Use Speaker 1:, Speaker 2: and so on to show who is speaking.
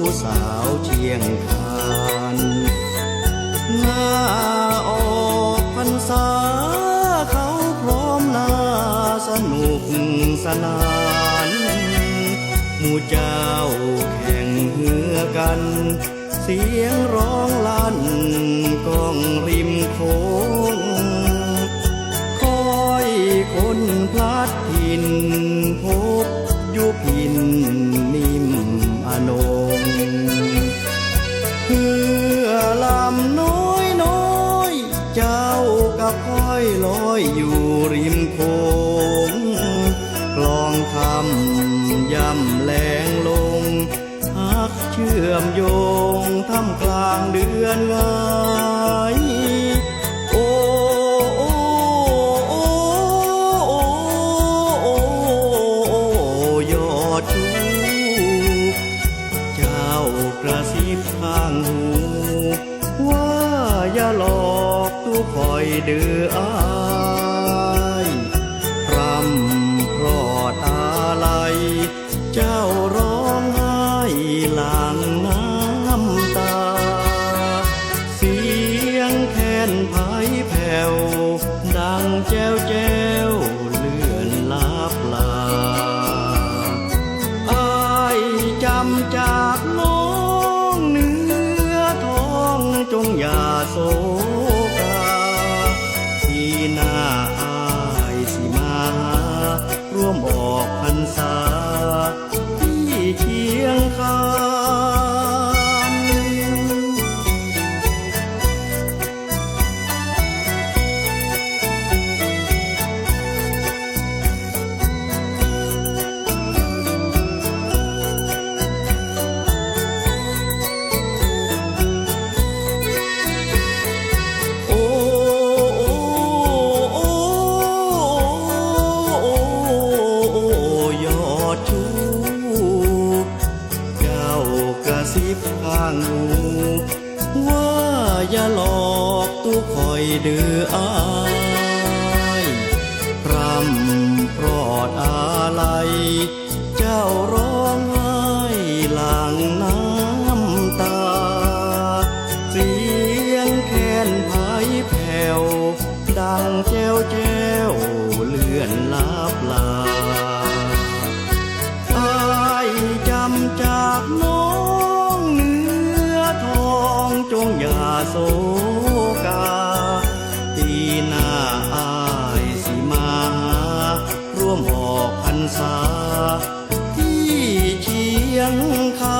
Speaker 1: ผู้สาวเชียงคานหน้าออกพรรษาเขาพร้อมหน้าสนุกสนานหมู่เจ้าแข่งเหือกัน เสียงร้องลั่นกองริมโขงคอยคนพลัดถิ่น อยลอยอยู่ริมโขงกลองคำย่ำแรงลงพักเชื่อมโยงท่ามกลางเดือนงายโอ้โอ้โอ้โอ้โอ้ยอดชูเจ้ากระซิบข้างหูว่าอย่าหลอก คอยเดืออายรำพรอดอะไรเจ้าร้องไห้หลังน้ำตา เสียงแค้นไผ่แผ่ว ดังแจ้วแจ้วเลื่อนลับลาอายจำจาก ว่าอย่าหลอกตัวคอยเดืออายพรำพรอดอา โศกา ปีหน้าอายสิมา ร่วมออกพันษา ที่เชียงคา